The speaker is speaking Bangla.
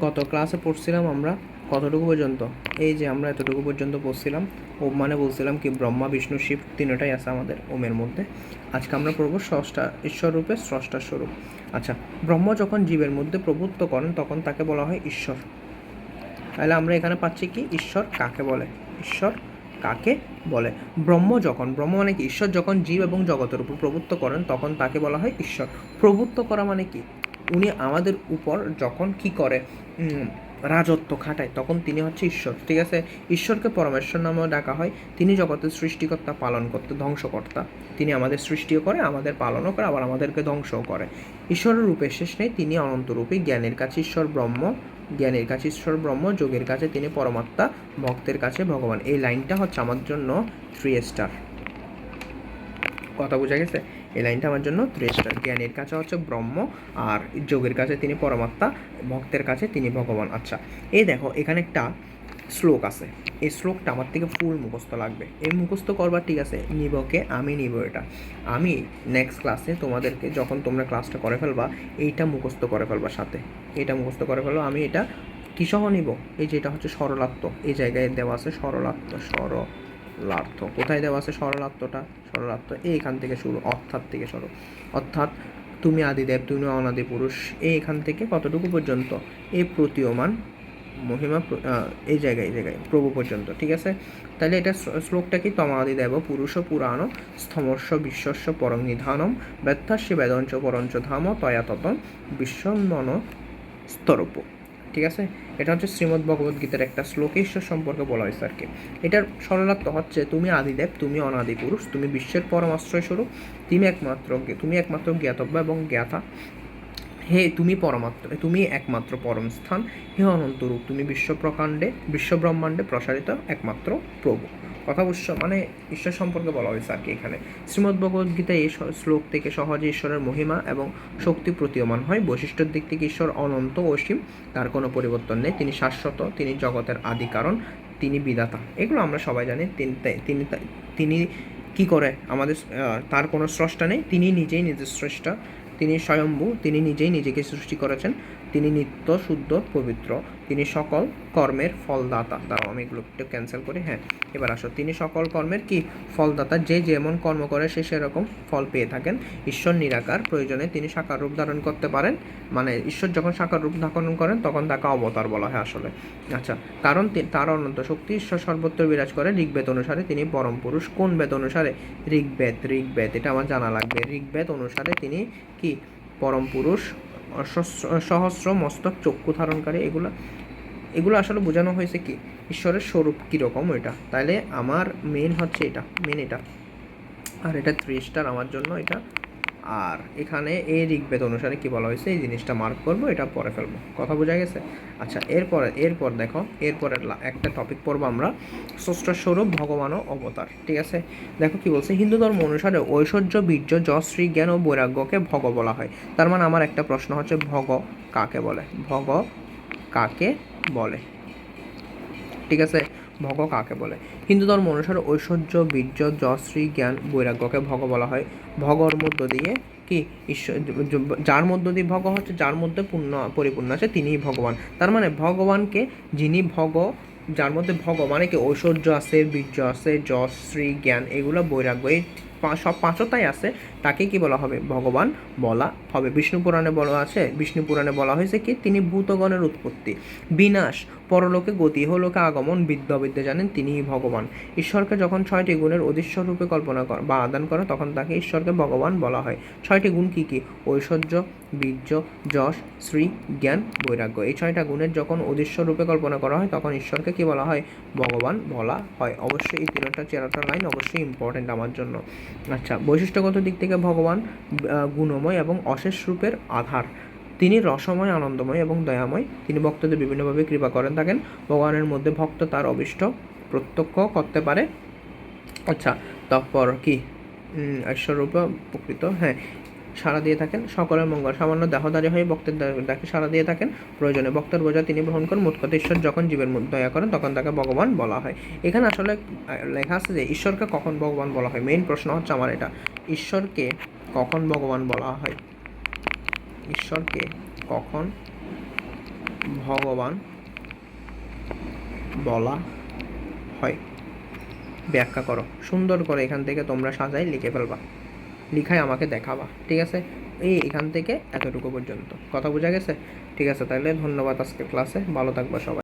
গত ক্লাসে পড়ছিলাম আমরা কতটুকু পর্যন্ত? এই যে আমরা এতটুকু পর্যন্ত পড়ছিলাম ও মানে বলছিলাম কি, ব্রহ্মা, বিষ্ণু, শিব তিনটাই আছে আমাদের ওমের মধ্যে। আজকে আমরা পড়ব স্রষ্টা ঈশ্বর রূপে স্রষ্টার স্বরূপ। আচ্ছা ব্রহ্ম যখন জীবের মধ্যে প্রভুত্ব করেন, তখন তাকে বলা হয় ঈশ্বর। তাহলে আমরা এখানে পাচ্ছি কি, ঈশ্বর কাকে বলে? ঈশ্বর কাকে বলে? ব্রহ্ম যখন, ব্রহ্ম মানে কি? ঈশ্বর যখন জীব এবং জগতের উপর প্রভুত্ব করেন, তখন তাকে বলা হয় ঈশ্বর। প্রভুত্ব করা মানে কি? উনি আমাদের উপর যখন কি করে রাজত্ব খাটায়, তখন তিনি হচ্ছে ঈশ্বর। ঠিক আছে? ঈশ্বরকে পরমেশ্বর নামেও ডাকা হয়। তিনি জগতের সৃষ্টিকর্তা পালন করতে ধ্বংসকর্তা। তিনি আমাদের সৃষ্টিও করে, আমাদের পালনও করে, আবার আমাদেরকে ধ্বংসও করে। ঈশ্বরের রূপে শেষ নেই, তিনি অনন্তরূপী জ্ঞানের কাছে ঈশ্বর ব্রহ্ম, জ্ঞানের কাছে ঈশ্বর ব্রহ্ম, যোগের কাছে তিনি পরমাত্মা, ভক্তের কাছে ভগবান। এই লাইনটা হচ্ছে আমার জন্য থ্রি স্টার কথা বোঝা গেছে? এই লাইনটা আমার জন্য স্টার জ্ঞানের কাছে হচ্ছে ব্রহ্ম, আর যোগের কাছে তিনি পরমাত্মা, ভক্তের কাছে তিনি ভগবান। আচ্ছা এই দেখো, এখানে একটা শ্লোক আছে। এই শ্লোকটা আমার থেকে ফুল মুখস্থ লাগবে। এই মুখস্থ করবার ঠিক আছে নিবকে আমি নিব এটা। আমি নেক্সট ক্লাসে তোমাদেরকে যখন তোমরা ক্লাসটা করে ফেলবা, এইটা মুখস্থ করে ফেলবা সাথে। এটা মুখস্থ করে ফেলবা আমি এটা কিসহ নিব? এই যেটা হচ্ছে সরলাত্ম। এই জায়গায় দেওয়া আছে সরলাত্ম সরলার্থ কোথায় দেওয়া আছে সরলার্থটা সরলার্থ এইখান থেকে শুরু, অর্থাৎ থেকে শুরু। অর্থাৎ তুমি আদিদেব, তুমি অনাদি পুরুষ এই এখান থেকে কতটুকু পর্যন্ত? এই প্রতীয়মান মহিমা এই জায়গায় এই জায়গায়, প্রভু পর্যন্ত, ঠিক আছে? তাহলে এটা শ্লোকটা কি? তমাদি দেব পুরুষ, পুরাণ স্থমস্য বিশ্বস্য, পরং নিধানম ব্যথাস্য বেদঞ্চ পরঞ্চ ধাম, তয়া ততম বিশ্বমন স্তরূপ। ঠিক আছে? এটা হচ্ছে শ্রীমদ্ ভগবদ গীতার একটা শ্লোক। ঈশ্বর সম্পর্কে বলা হয়েছে আর কি। এটার সরলার্থ হচ্ছে, তুমি আদিদেব, তুমি অনাদি পুরুষ, তুমি বিশ্বের পরমাশ্রয় স্বরূপ তুমি একমাত্র তুমি একমাত্র জ্ঞাতব্য এবং জ্ঞাতা। হে, তুমি পরমাত্ম, তুমি একমাত্র পরম স্থান। হে অনন্তরূপ তুমি বিশ্বপ্রকাণ্ডে বিশ্বব্রহ্মাণ্ডে প্রসারিত একমাত্র প্রভু। কথা বুঝছ মানে ঈশ্বর সম্পর্কে বলা হয়েছে আর কি এখানে। শ্রীমদ্ ভগবদ্গীতায় এই শ্লোক থেকে সহজে ঈশ্বরের মহিমা এবং শক্তি প্রতীয়মান হয়। বৈশিষ্ট্যের দিক থেকে ঈশ্বর অনন্ত অসীম, তার কোনো পরিবর্তন নেই। তিনি শাশ্বত, তিনি জগতের আদি কারণ, তিনি বিধাতা। এগুলো আমরা সবাই জানি। তিনি তিনি তিনি কি করে আমাদের তার কোনো স্রষ্টা নেই। তিনি নিজেই নিজের স্রষ্টা। তিনি স্বয়ম্ভু, তিনি নিজেই নিজেকে সৃষ্টি করেছেন, তিনি নিত্য শুদ্ধ, পবিত্র, তিনি সকল কর্মের ফলদাতা। দাঁড়াও, আমি এগুলো একটু ক্যান্সেল করি হ্যাঁ এবার আসো। তিনি সকল কর্মের কি? ফলদাতা, যে যেমন কর্ম করে, সে সেরকম ফল পেয়ে থাকেন। ঈশ্বর নিরাকার, প্রয়োজনে তিনি সাকার রূপ ধারণ করতে পারেন। মানে ঈশ্বর যখন সাকার রূপ ধারণ করেন, তখন তাকে অবতার বলা হয় আসলে। আচ্ছা কারণ তার অনন্ত শক্তি ঈশ্বর সর্বত্র বিরাজ করে। ঋগ্বেদ অনুসারে তিনি পরম পুরুষ। কোন বেদ অনুসারে? ঋগ্বেদ ঋগ্বেদ, এটা আমার জানা লাগবে। ঋগ্বেদ অনুসারে তিনি কি পরম পুরুষ, সহস্র মস্তক চক্ষু ধারণকারী, এগুলো এগুলো আসলে বোঝানো হয়েছে কি? ঈশ্বরের স্বরূপ কীরকম এটা তাহলে আমার মেন হচ্ছে এটা মেন এটা। আর এটা থ্রি স্টার আমার জন্য এটা আর এখানে এই ঋগ্বেদ অনুসারে কি বলা হয়েছে? এই জিনিসটা মার্ক করব, এটা পরে ফেলব। কথা বোঝা গেছে? আচ্ছা এরপরে, এরপর দেখো এরপরে একটা টপিক পড়ব আমরা। ষষ্ঠ স্বরূপ ভগবান ও অবতার, ঠিক আছে? দেখো কি বলছে, হিন্দু ধর্ম অনুসারে ঐশ্বর্য, বীর্য, যশ শ্রী জ্ঞান ও বৈরাগ্যকে ভগ বলা হয়। তার মানে আমার একটা প্রশ্ন হচ্ছে, ভগ কাকে বলে? ভগ কাকে বলে? ঠিক আছে? ভগ কাকে বলে? হিন্দু ধর্ম অনুসারে ঐশ্বর্য, বীর্য যশ্রী জ্ঞান, বৈরাগ্যকে ভগ বলা হয়। ভগর মধ্য দিয়ে কি? ঈশ্বর, যার মধ্য দিয়ে ভগ হচ্ছে, যার মধ্যে পূর্ণ, পরিপূর্ণ আছে, তিনিই ভগবান। তার মানে ভগবানকে, যিনি ভগ, যার মধ্যে ভগ মানে কি? ঐশ্বর্য আছে, বীর্য আছে যশ শ্রী জ্ঞান, এগুলো বৈরাগ্য সব পাঁচটাই আছে, তাকে কি বলা হবে? ভগবান বলা হবে। বিষ্ণু পুরাণে বলা আছে, বিষ্ণু পুরাণে বলা হয়েছে কি, তিনি ভূতগণের উৎপত্তি। বিনাশ, পরলোকে গতি, ইহলোকে আগমন, বিদ্যা বিদ্যা জানেন তিনিই ভগবান। ঈশ্বরকে যখন ছয়টি গুণের অদৃশ্য রূপে কল্পনা কর, বা আদান করে, তখন তাকে ঈশ্বরকে ভগবান বলা হয়। ছয়টি গুণ কি কি? ঐশ্বর্য, বীর্য, যশ, শ্রী, জ্ঞান, বৈরাগ্য। এই ছয়টা গুণের যখন অদৃশ্য রূপে কল্পনা করা হয়, তখন ঈশ্বরকে কি বলা হয়? ভগবান বলা হয়। অবশ্যই এই তিনটা, চারটা লাইন অবশ্যই ইম্পর্টেন্ট আমার জন্য। আচ্ছা বৈশিষ্ট্যগত দিক থেকে ভগবান গুণময় এবং অশেষ রূপের আধার। তিনি রসময়, আনন্দময় এবং দয়াময়। তিনি ভক্তদের বিভিন্নভাবে কৃপা করেন। থাকেন, ভগবানের মধ্যে ভক্ত তার অবিষ্ট, প্রত্যক্ষ করতে পারে। আচ্ছা তারপর কি? ঈশ্বররূপ প্রকৃত হ্যাঁ। সাড়া দিয়ে থাকেন। সকলের মঙ্গল। সামান্য দেহদারী হয়ে ভক্তের দা- ডাকে সাড়া দিয়ে থাকেন। প্রয়োজনে ভক্তের বোঝা তিনি গ্রহণ করেন। মোটকথা ঈশ্বর যখন জীবের দয়া করেন, তখন তাকে ভগবান বলা হয়। এখানে আসলে লেখা আছে যে, ঈশ্বরকে কখন ভগবান বলা হয়? মেইন প্রশ্ন হচ্ছে আমার এটা। ঈশ্বরকে কখন ভগবান বলা হয়? ঈশ্বরকে কখন ভগবান বলা হয়? ব্যাখ্যা করো। সুন্দর করে এখান থেকে তোমরা সাজাই লিখে ফেলবা। লিখায় আমাকে দেখাবা, ঠিক আছে? এই এখান থেকে এতটুকু পর্যন্ত। কথা বোঝা গেছে? ঠিক আছে, তাহলে ধন্যবাদ আজকে ক্লাসে ভালো থাকবা সবাই।